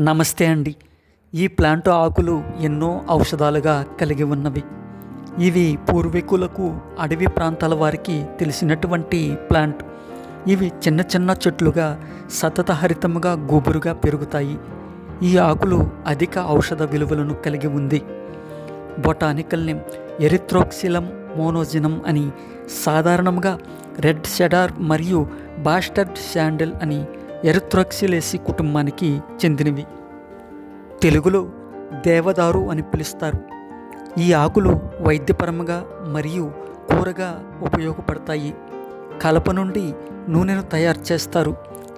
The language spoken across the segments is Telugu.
నమస్తే అండి. ఈ ప్లాంట్ ఆకులు ఎన్నో ఔషధాలుగా కలిగి ఉన్నవి. ఇవి పూర్వీకులకు అడవి ప్రాంతాల వారికి తెలిసినటువంటి ప్లాంట్. ఇవి చిన్న చిన్న చెట్లుగా సతత హరితముగా గుబురుగా పెరుగుతాయి. ఈ ఆకులు అధిక ఔషధ విలువలను కలిగి ఉంది. బొటానికల్ నేమ్ ఎరిథ్రోక్సిలం మోనోజినం అని సాధారణంగా రెడ్ షెడార్ మరియు బాస్టర్డ్ శాండల్ అని ఎరుత్రక్సిలేసి కుటుంబానికి చెందినవి. తెలుగులో దేవదారు అని పిలుస్తారు. ఈ ఆకులు వైద్యపరంగా మరియు కూరగా ఉపయోగపడతాయి. కలప నుండి నూనెను తయారు చేస్తారు.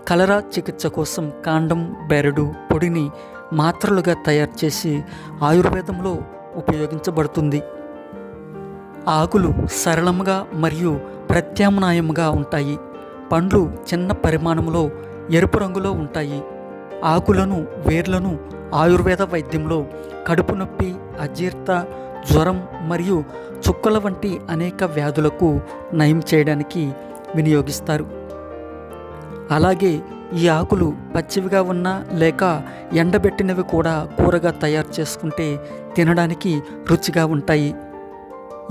కలరా చికిత్స కోసం కాండం బెరడు పొడిని మాత్రలుగా తయారు చేసి ఆయుర్వేదంలో ఉపయోగించబడుతుంది. ఆకులు సరళంగా మరియు ప్రత్యామ్నాయముగా ఉంటాయి. పండ్లు చిన్న పరిమాణంలో ఎరుపు రంగులో ఉంటాయి. ఆకులను వేర్లను ఆయుర్వేద వైద్యంలో కడుపు నొప్పి అజీర్త జ్వరం మరియు చుక్కల వంటి అనేక వ్యాధులకు నయం చేయడానికి వినియోగిస్తారు. అలాగే ఈ ఆకులు పచ్చివిగా ఉన్నా లేక ఎండబెట్టినవి కూడా కూరగా తయారు చేసుకుంటే తినడానికి రుచిగా ఉంటాయి.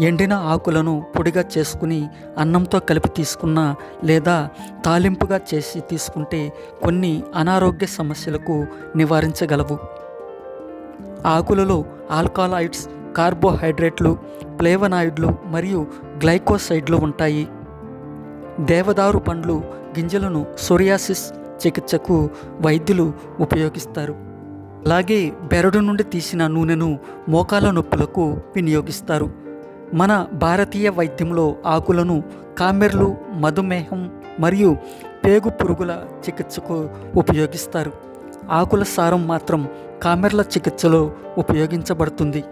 ఎండిన ఆకులను పొడిగా చేసుకుని అన్నంతో కలిపి తీసుకున్న లేదా తాలింపుగా చేసి తీసుకుంటే కొన్ని అనారోగ్య సమస్యలకు నివారించగలవు. ఆకులలో ఆల్కాలాయిడ్స్ కార్బోహైడ్రేట్లు ప్లేవనాయిడ్లు మరియు గ్లైకోసైడ్లు ఉంటాయి. దేవదారు పండ్లు గింజలను సోరియాసిస్ చికిత్సకు వైద్యులు ఉపయోగిస్తారు. అలాగే బెరడు నుండి తీసిన నూనెను మోకాల నొప్పులకు వినియోగిస్తారు. మన భారతీయ వైద్యంలో ఆకులను కామెర్లు మధుమేహం మరియు పేగు పురుగుల చికిత్సకు ఉపయోగిస్తారు. ఆకుల సారం మాత్రం కామెర్ల చికిత్సలో ఉపయోగించబడుతుంది.